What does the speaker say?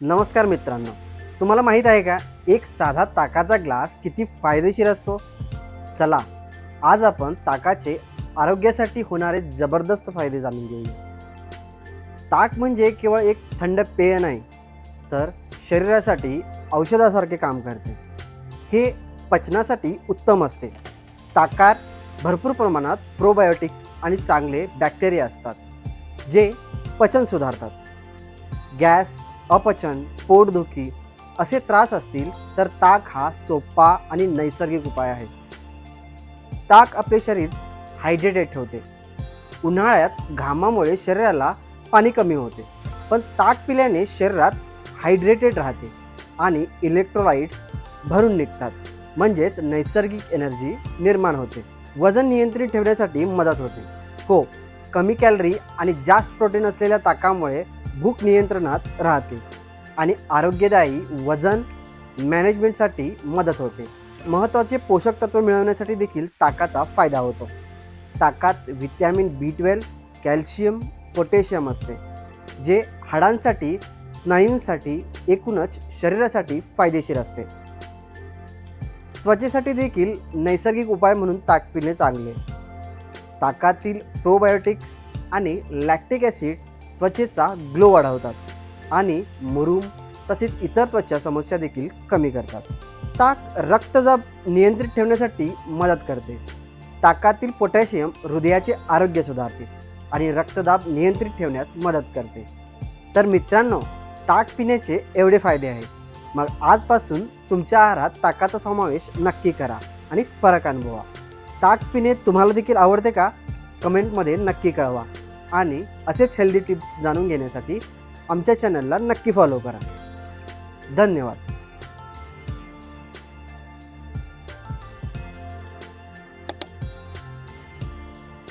नमस्कार मित्रांनो तुम्हाला माहीत आहे का? एक साधा ताकाचा ग्लास किती फायदेशीर असतो? चला आज आपण ताकाचे आरोग्यासाठी होणारे जबरदस्त फायदे जाणून घेऊया. ताक म्हणजे केवळ एक थंड पेय नाही तर शरीरासाठी औषधासारखे काम करते. हे पचनासाठी उत्तम असते. ताकात भरपूर प्रमाणात प्रोबायोटिक्स आणि चांगले बॅक्टेरिया असतात जे पचन सुधारतात. गॅस अपचन पोटदुखी असे त्रास असतील तर ताक हा सोपा आणि नैसर्गिक उपाय आहे. ताक आपले शरीर हायड्रेटेड ठेवते. उन्हाळ्यात घामामुळे शरीराला पाणी कमी होते पण ताक पिल्याने शरीरात हायड्रेटेड राहते आणि इलेक्ट्रोलाइट्स भरून निघतात म्हणजेच नैसर्गिक एनर्जी निर्माण होते. वजन नियंत्रित ठेवण्यासाठी मदत होते. हो कमी कॅलरी आणि जास्त प्रोटीन असलेल्या ताकामुळे भूक नियंत्रणात राहते आणि आरोग्यदायी वजन मॅनेजमेंटसाठी मदत होते. महत्त्वाचे पोषक तत्व मिळवण्यासाठी देखील ताकाचा फायदा होतो. ताकात vitamin B twelve calcium potassium असते जे हाडांसाठी स्नायूंसाठी एकूणच शरीरासाठी फायदेशीर असते. त्वचेसाठी देखील नैसर्गिक उपाय म्हणून ताक पिणे चांगले. ताकातील प्रोबायोटिक्स आणि लॅक्टिक ॲसिड त्वचेचा ग्लो वाढवतात आणि मुरूम तसेच इतर त्वचा समस्या देखील कमी करतात. ताक रक्तदाब नियंत्रित ठेवण्यासाठी मदत करते. ताकातील पोटॅशियम हृदयाचे आरोग्य सुधारते आणि रक्तदाब नियंत्रित ठेवण्यास मदत करते. तर मित्रांनो ताक पिण्याचे एवढे फायदे आहेत. मग आजपासून तुमच्या आहारात ताकाचा समावेश नक्की करा आणि फरक अनुभवा. ताक पिणे तुम्हाला देखील आवडते का? कमेंटमध्ये नक्की कळवा. आणि असेच हेल्दी टिप्स जाणून घेण्यासाठी आमच्या चॅनलला नक्की फॉलो करा. धन्यवाद.